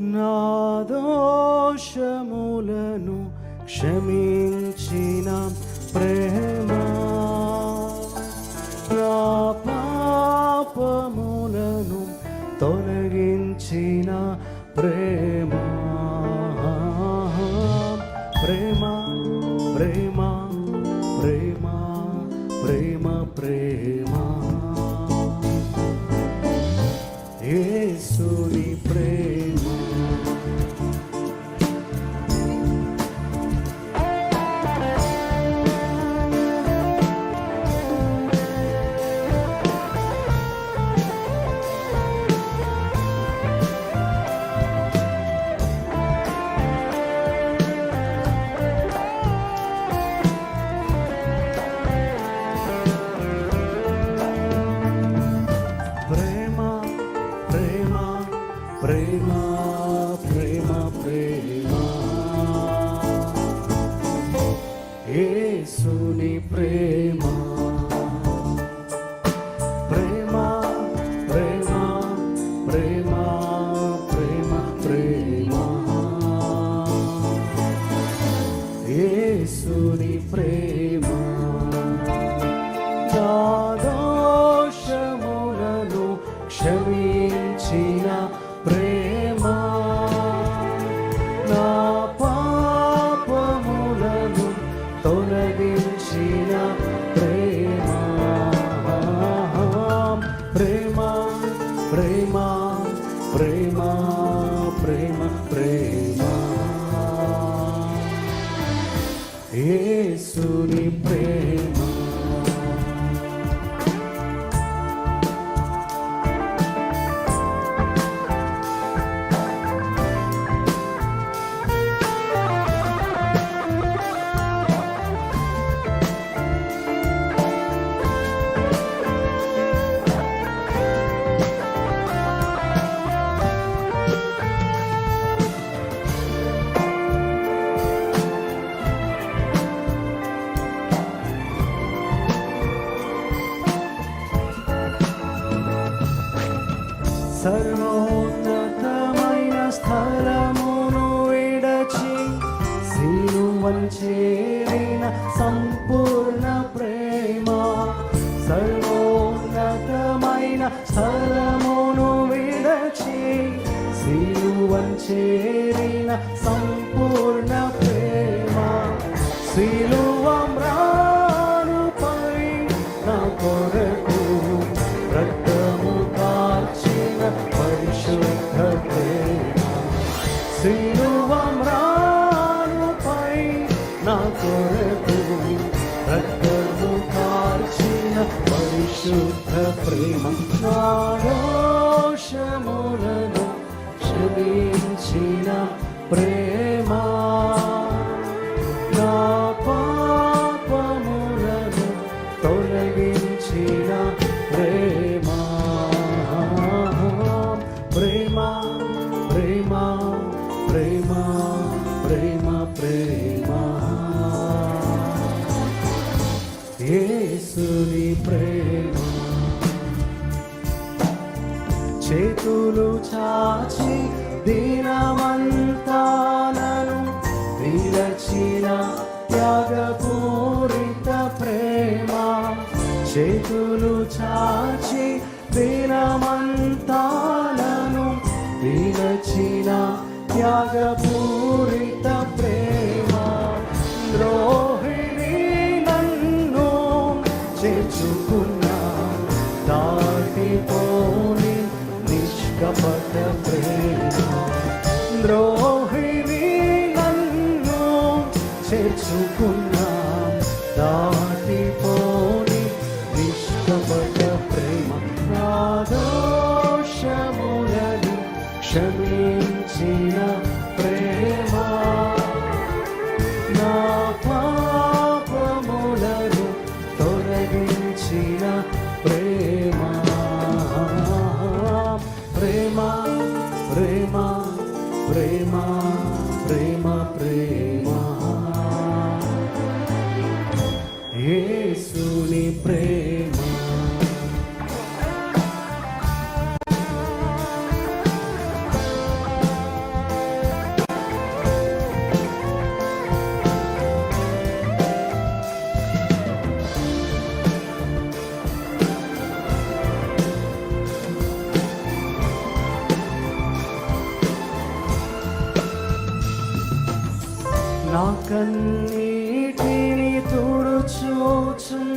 నా దోషములను క్షమించిన ప్రేమ నా పాపములను తొలగించిన ప్రేమ ప్రేమ ప్రేమ ప్రేమ ప్రేమ ప్రేమ ప్రేమ. ప్రేమ. ప్రేమ ప్రేమ ప్రేమ ప్రేమ ప్రేమ. ప్రేమ. ప్రేమ క్షమించిన ప్రేమ. ప్రేమ ప్రేమ స్థలమును విడచి సిలువన్ చేరిన సంపూర్ణ శుద్ధ ప్రేమ దోషములను క్షమించిన ప్రేమ చేతులు చాచి దీనమంతాలను విరచిన త్యాగపూరిత ప్రేమ. చేతులు చాచి దీనమంతాలను విరచిన త్యాగపూరిత నా కన్నీటిని తుడుచూచున్న విడువని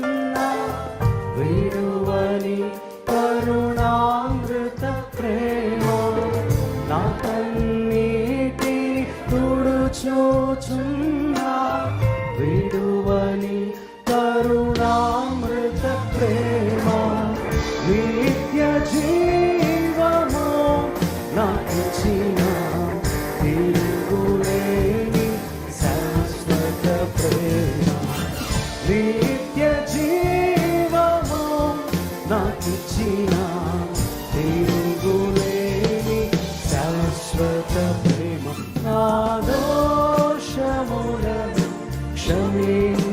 నిత్య జీవము నాకిచ్చిన తిరుగులేని శాశ్వత ప్రేమ నా దోషములను క్షమించిన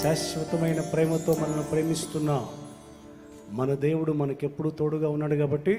శాశ్వతమైన ప్రేమతో మనల్ని ప్రేమిస్తున్న మన దేవుడు మనకెప్పుడు తోడుగా ఉన్నాడు కాబట్టి